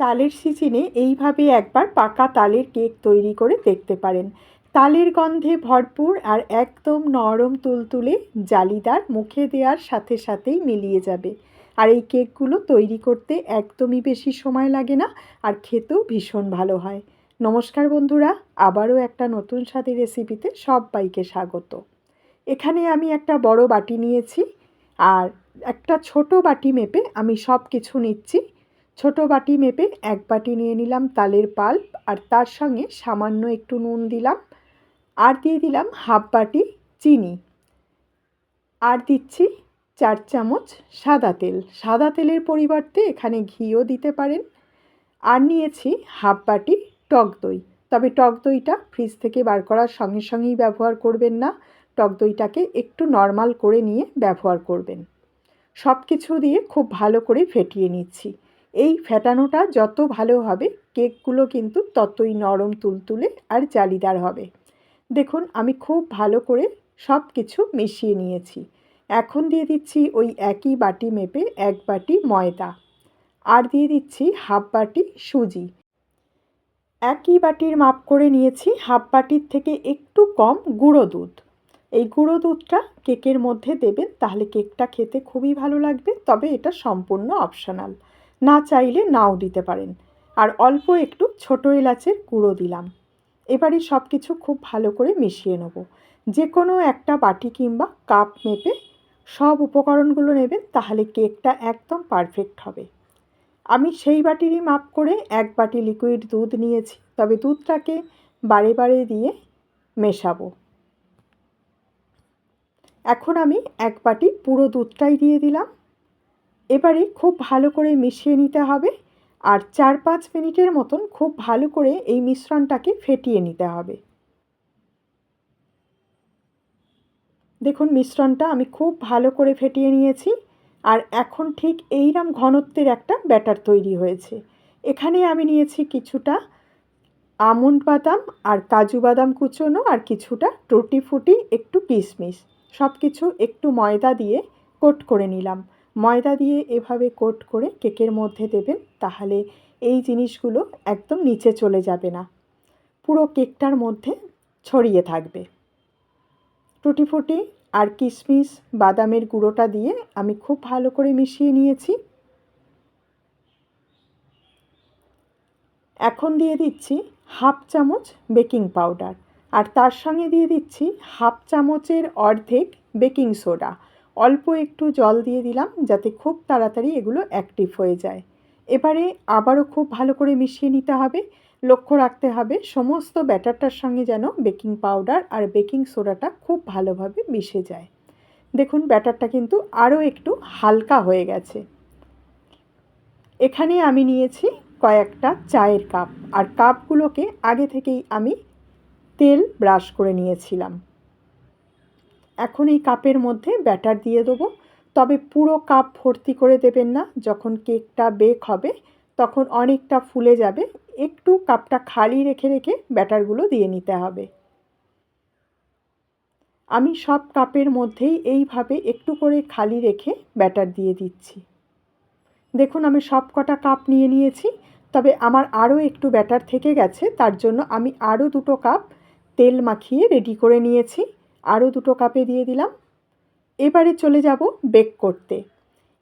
তালের সিজনে এইভাবে একবার পাকা তালের কেক তৈরি করে দেখতে পারেন। তালের গন্ধে ভরপুর আর একদম নরম তুলতুলে জালিদার মুখে দেওয়ার সাথে সাথেই মিলিয়ে যাবে। আর এই কেকগুলো তৈরি করতে একদমই বেশি সময় লাগে না আর খেতেও ভীষণ ভালো হয়। নমস্কার বন্ধুরা, আবারও একটা নতুন স্বাদের রেসিপিতে সবাইকে স্বাগত। এখানে আমি একটা বড় বাটি নিয়েছি আর একটা ছোট বাটি মেপে আমি সব কিছু নিচ্ছি। ছোট বাটি মেপে এক বাটি নিয়ে নিলাম তালের পাল্প আর তার সঙ্গে সামান্য একটু নুন দিলাম। আর দিয়ে দিলাম হাফ বাটি চিনি। আর দিচ্ছি চার চামচ সাদা তেল। সাদা তেলের পরিবর্তে এখানে ঘিও দিতে পারেন। আর নিয়েছি হাফ বাটি টক দই। তবে টক দইটা ফ্রিজ থেকে বার করার সঙ্গে সঙ্গেই ব্যবহার করবেন না। টক দইটাকে একটু নর্মাল করে নিয়ে ব্যবহার করবেন। সব কিছু দিয়ে খুব ভালো করে ফেটিয়ে নিচ্ছি। এই ফেটানোটা যত ভালো হবে, কেকগুলো কিন্তু ততই নরম তুলতুলে আর জালিদার হবে। দেখুন, আমি খুব ভালো করে সব কিছু মিশিয়ে নিয়েছি। এখন দিয়ে দিচ্ছি ওই একই বাটি মেপে এক বাটি ময়দা। আর দিয়ে দিচ্ছি হাফ বাটি সুজি। একই বাটির মাপ করে নিয়েছি হাফ বাটির থেকে একটু কম গুঁড়ো দুধ। এই গুঁড়ো দুধটা কেকের মধ্যে দেবেন, তাহলে কেকটা খেতে খুবই ভালো লাগবে, তবে এটা সম্পূর্ণ অপশনাল না চাইলে নাও দিতে পারেন। আর অল্প একটু ছোটো এলাচের গুঁড়ো দিলাম। এবারে সব কিছু খুব ভালো করে মিশিয়ে নেব। যে কোনো একটা বাটি কিংবা কাপ মেপে সব উপকরণগুলো নেবেন, তাহলে কেকটা একদম পারফেক্ট হবে। আমি সেই বাটিরই মাপ করে এক বাটি লিকুইড দুধ নিয়েছি, তবে দুধটাকে বারে বারে দিয়ে মেশাবো। এখন আমি এক বাটি পুরো দুধটাই দিয়ে দিলাম। এবারে খুব ভালো করে মিশিয়ে নিতে হবে আর চার পাঁচ মিনিটের মতন খুব ভালো করে এই মিশ্রণটাকে ফেটিয়ে নিতে হবে। দেখুন মিশ্রণটা আমি খুব ভালো করে ফেটিয়ে নিয়েছি আর এখন ঠিক এইরকম ঘনত্বের একটা ব্যাটার তৈরি হয়েছে। এখানে আমি নিয়েছি কিছুটা আমন্ড বাদাম আর কাজু বাদাম কুচোনো আর কিছুটা টুটি ফুটি একটু কিশমিশ। সব কিছু একটু ময়দা দিয়ে কোট করে নিলাম। ময়দা দিয়ে এভাবে কোট করে কেকের মধ্যে দেবেন, তাহলে এই জিনিসগুলো একদম নিচে চলে যাবে না। পুরো কেকটার মধ্যে ছড়িয়ে থাকবে। টুটি ফুটি আর কিশমিশ, বাদামের গুঁড়োটা দিয়ে আমি খুব ভালো করে মিশিয়ে নিয়েছি। এখন দিয়ে দিচ্ছি হাফ চামচ বেকিং পাউডার, আর তার সঙ্গে দিয়ে দিচ্ছি হাফ চামচের অর্ধেক বেকিং সোডা। অল্প একটু জল দিয়ে দিলাম যাতে খুব তাড়াতাড়ি এগুলো অ্যাক্টিভ হয়ে যায়। এবারে আবারও খুব ভালো করে মিশিয়ে নিতে হবে। লক্ষ্য রাখতে হবে সমস্ত ব্যাটারটার সঙ্গে যেন বেকিং পাউডার আর বেকিং সোডাটা খুব ভালোভাবে মিশে যায়। দেখুন ব্যাটারটা কিন্তু আরও একটু হালকা হয়ে গেছে। এখানে আমি নিয়েছি কয়েকটা চায়ের কাপ। আর কাপগুলোকে আগে থেকেই আমি তেল ব্রাশ করে নিয়েছিলাম। এখন এই কাপের মধ্যে ব্যাটার দিয়ে দেবো। তবে পুরো কাপ ভর্তি করে দেবেন না। যখন কেকটা বেক হবে, তখন অনেকটা ফুলে যাবে। একটু কাপটা খালি রেখে রেখে ব্যাটারগুলো দিয়ে নিতে হবে। আমি সব কাপের মধ্যেই এইভাবে একটু করে খালি রেখে ব্যাটার দিয়ে দিচ্ছি। দেখুন, আমি সব কটা কাপ নিয়ে নিয়েছি। তবে আমার আরও একটু ব্যাটার থেকে গেছে। তার জন্য আমি আরও দুটো কাপ তেল মাখিয়ে রেডি করে নিয়েছি। আরও দুটো কাপে দিয়ে দিলাম। এবারে চলে যাব বেক করতে।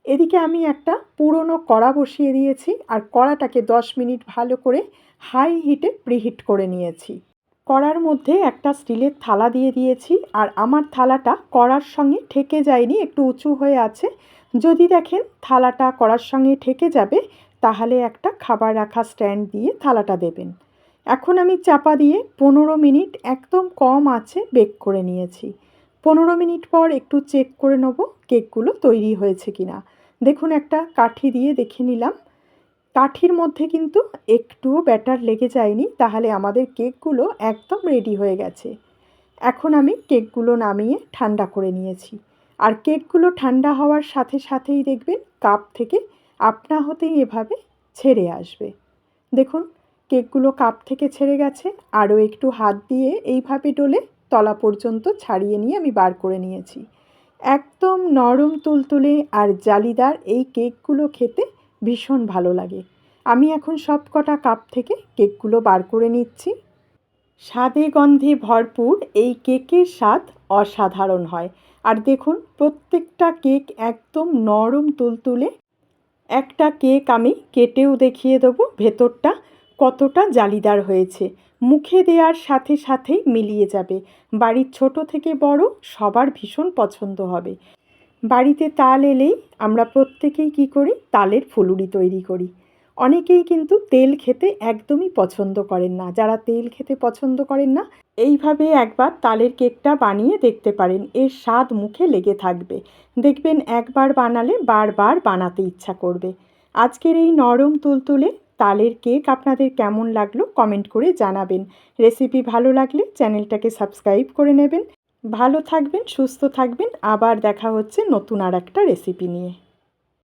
এদিকে আমি একটা পুরনো কড়া বসিয়ে দিয়েছি আর কড়াটাকে দশ মিনিট ভালো করে হাই হিটে প্রিহিট করে নিয়েছি। কড়ার মধ্যে একটা স্টিলের থালা দিয়ে দিয়েছি আর আমার থালাটা কড়ার সঙ্গে ঠেকে যায়নি, একটু উঁচু হয়ে আছে। যদি দেখেন থালাটা কড়ার সঙ্গে ঠেকে যাবে, তাহলে একটা খাবার রাখা স্ট্যান্ড দিয়ে থালাটা দেবেন। এখন আমি চাপা দিয়ে পনেরো মিনিট একদম কম আছে বেক করে নিয়েছি। পনেরো মিনিট পর একটু চেক করে নেব কেকগুলো তৈরি হয়েছে কি না দেখুন, একটা কাঠি দিয়ে দেখে নিলাম। কাঠির মধ্যে কিন্তু একটুও ব্যাটার লেগে যায়নি, তাহলে আমাদের কেকগুলো একদম রেডি হয়ে গেছে। এখন আমি কেকগুলো নামিয়ে ঠান্ডা করে নিয়েছি। আর কেকগুলো ঠান্ডা হওয়ার সাথে সাথেই দেখবেন, কাপ থেকে আপনা হতেই এভাবে ছেড়ে আসবে। দেখুন কেকগুলো কাপ থেকে ছেড়ে গেছে। আরও একটু হাত দিয়ে এইভাবে ডলে তলা পর্যন্ত ছাড়িয়ে নিয়ে আমি বার করে নিয়েছি। একদম নরম তুলতুলে আর জালিদার এই কেকগুলো খেতে ভীষণ ভালো লাগে। আমি এখন সব কটা কাপ থেকে কেকগুলো বার করে নিচ্ছি। স্বাদে গন্ধে ভরপুর এই কেকের স্বাদ অসাধারণ হয়। আর দেখুন, প্রত্যেকটা কেক একদম নরম তুলতুলে। একটা কেক আমি কেটেও দেখিয়ে দেবো ভেতরটা। কতটা জালিদার হয়েছে। মুখে দেওয়ার সাথে সাথেই মিলিয়ে যাবে। বাড়ির ছোট থেকে বড় সবার ভীষণ পছন্দ হবে। বাড়িতে তাল এলেই আমরা প্রত্যেকেই কি করি? তালের ফুলুরি তৈরি করি। অনেকেই কিন্তু তেল খেতে একদমই পছন্দ করেন না। যারা তেল খেতে পছন্দ করেন না, এইভাবে একবার তালের কেকটা বানিয়ে দেখতে পারেন। এর স্বাদ মুখে লেগে থাকবে। দেখবেন একবার বানালে বারবার বানাতে ইচ্ছা করবে। আজকের এই নরম তুলতুলে তালের কেক আপনাদের কেমন লাগল কমেন্ট করে জানাবেন। রেসিপি ভালো লাগলে চ্যানেলটাকে সাবস্ক্রাইব করে নেবেন। ভালো থাকবেন, সুস্থ থাকবেন। আবার দেখা হচ্ছে নতুন আর একটা রেসিপি নিয়ে।